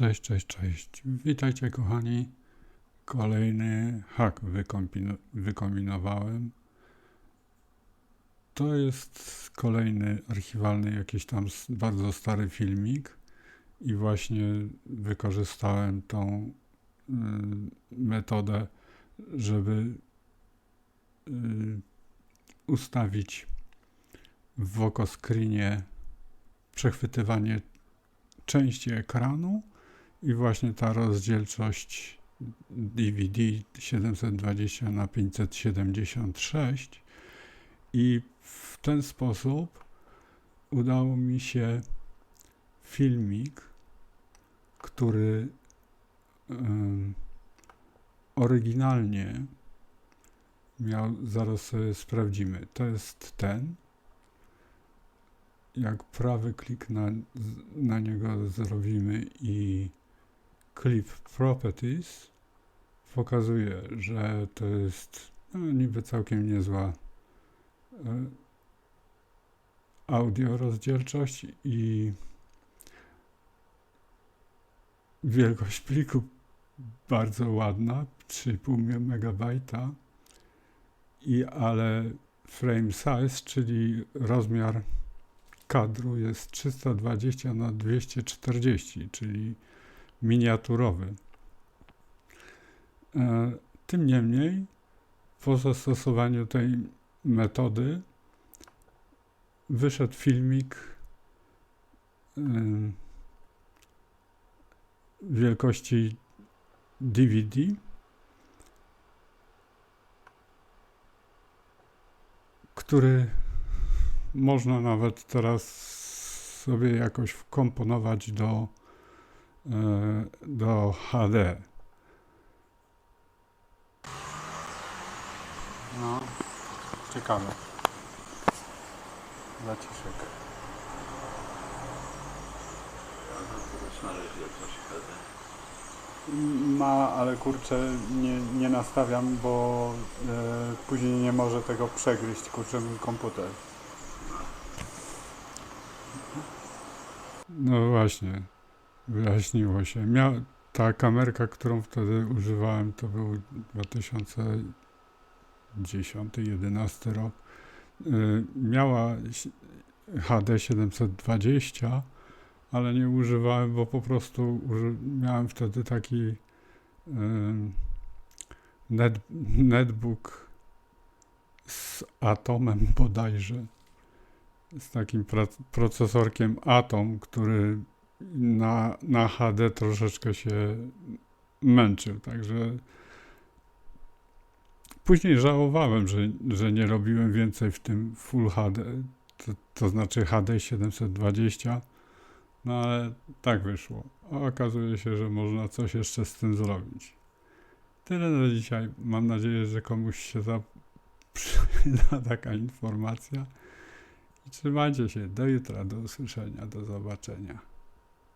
Cześć, cześć, cześć. Witajcie kochani. Kolejny hak wykombino- wykombinowałem. To jest kolejny archiwalny jakiś tam bardzo stary filmik i właśnie wykorzystałem tą y, metodę, żeby y, ustawić w wokoscreenie przechwytywanie części ekranu i właśnie ta rozdzielczość DVD 720 na 576 i w ten sposób udało mi się filmik, który oryginalnie miał, zaraz sobie sprawdzimy, to jest ten, jak prawy klik na, na niego zrobimy i Clip Properties pokazuje, że to jest no, niby całkiem niezła e, audio rozdzielczość i wielkość pliku bardzo ładna, 3,5 MB i ale frame size, czyli rozmiar kadru jest 320 na 240, czyli miniaturowy. E, Tym niemniej, po zastosowaniu tej metody wyszedł filmik e, wielkości DVD. który można nawet teraz sobie jakoś wkomponować do, do HD. No, ciekawe. Zaciszek. Ma, ale kurczę, nie, nie nastawiam, bo e, później nie może tego przegryźć, kurczę, mój komputer. No właśnie, wyjaśniło się. Mia, ta kamerka, którą wtedy używałem, to był 2010-11 rok. Y, miała HD 720, ale nie używałem, bo po prostu miałem wtedy taki y, net, netbook z Atomem bodajże z takim procesorkiem Atom, który na, na HD troszeczkę się męczył, także później żałowałem, że, że nie robiłem więcej w tym Full HD, to, to znaczy HD 720, no ale tak wyszło. A okazuje się, że można coś jeszcze z tym zrobić. Tyle na dzisiaj. Mam nadzieję, że komuś się za przyda taka informacja. Trzymajcie się. Do jutra, do usłyszenia, do zobaczenia.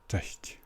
Cześć.